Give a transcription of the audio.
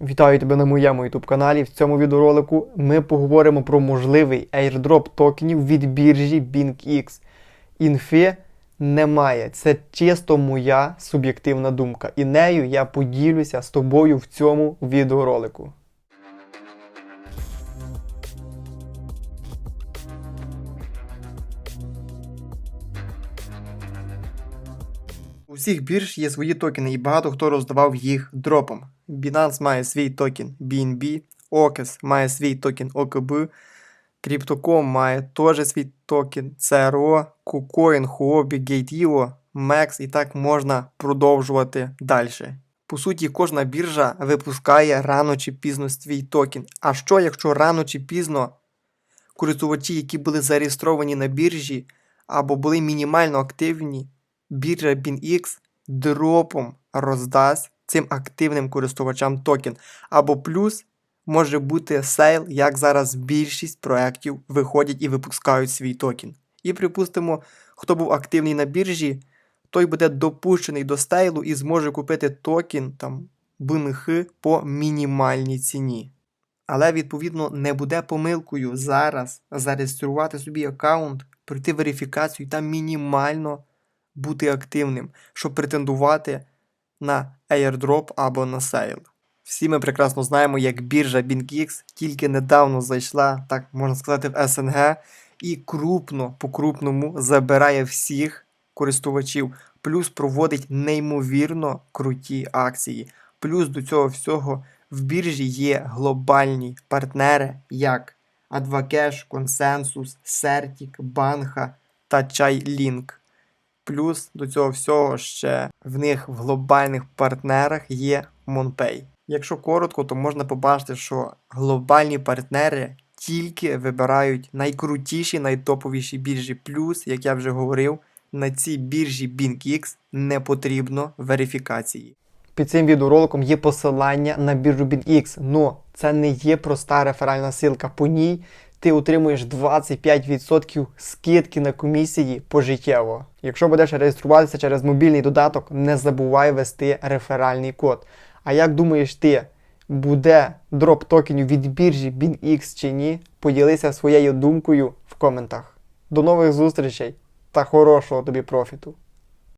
Вітаю тебе на моєму YouTube каналі. В цьому відеоролику ми поговоримо про можливий airdrop токенів від біржі BingX. Інфи немає. Це чисто моя суб'єктивна думка. І нею я поділюся з тобою в цьому відеоролику. У всіх бірж є свої токени, і багато хто роздавав їх дропом. Binance має свій токен BNB, OKES має свій токен OKB, Crypto.com має теж свій токен CRO, KuCoin, Huobi, Gate.io, MEX і так можна продовжувати далі. По суті, кожна біржа випускає рано чи пізно свій токен. А що, якщо рано чи пізно користувачі, які були зареєстровані на біржі або були мінімально активні, біржа BinX дропом роздасть цим активним користувачам токен. Або плюс може бути сейл, як зараз більшість проєктів виходять і випускають свій токен. І припустимо, хто був активний на біржі, той буде допущений до стейлу і зможе купити токен там BNH по мінімальній ціні. Але відповідно не буде помилкою зараз зареєструвати собі аккаунт, пройти верифікацію та мінімально бути активним, щоб претендувати на airdrop або на сейл. Всі ми прекрасно знаємо, як біржа BingX тільки недавно зайшла, так можна сказати, в СНГ і крупно по крупному забирає всіх користувачів, плюс проводить неймовірно круті акції. Плюс до цього всього в біржі є глобальні партнери, як Advocash, Consensus, Certic, Banha та ChaiLink. Плюс до цього всього ще в них в глобальних партнерах є MonPay. Якщо коротко, то можна побачити, що глобальні партнери тільки вибирають найкрутіші, найтоповіші біржі. Плюс, як я вже говорив, на цій біржі BingX не потрібно верифікації. Під цим відеороликом є посилання на біржу BingX, но це не є проста реферальна ссылка. По ній ти отримуєш 25% скидки на комісії пожиттєво. Якщо будеш реєструватися через мобільний додаток, не забувай ввести реферальний код. А як думаєш ти, буде дроп токенів від біржі BingX чи ні? Поділися своєю думкою в коментах. До нових зустрічей та хорошого тобі профіту!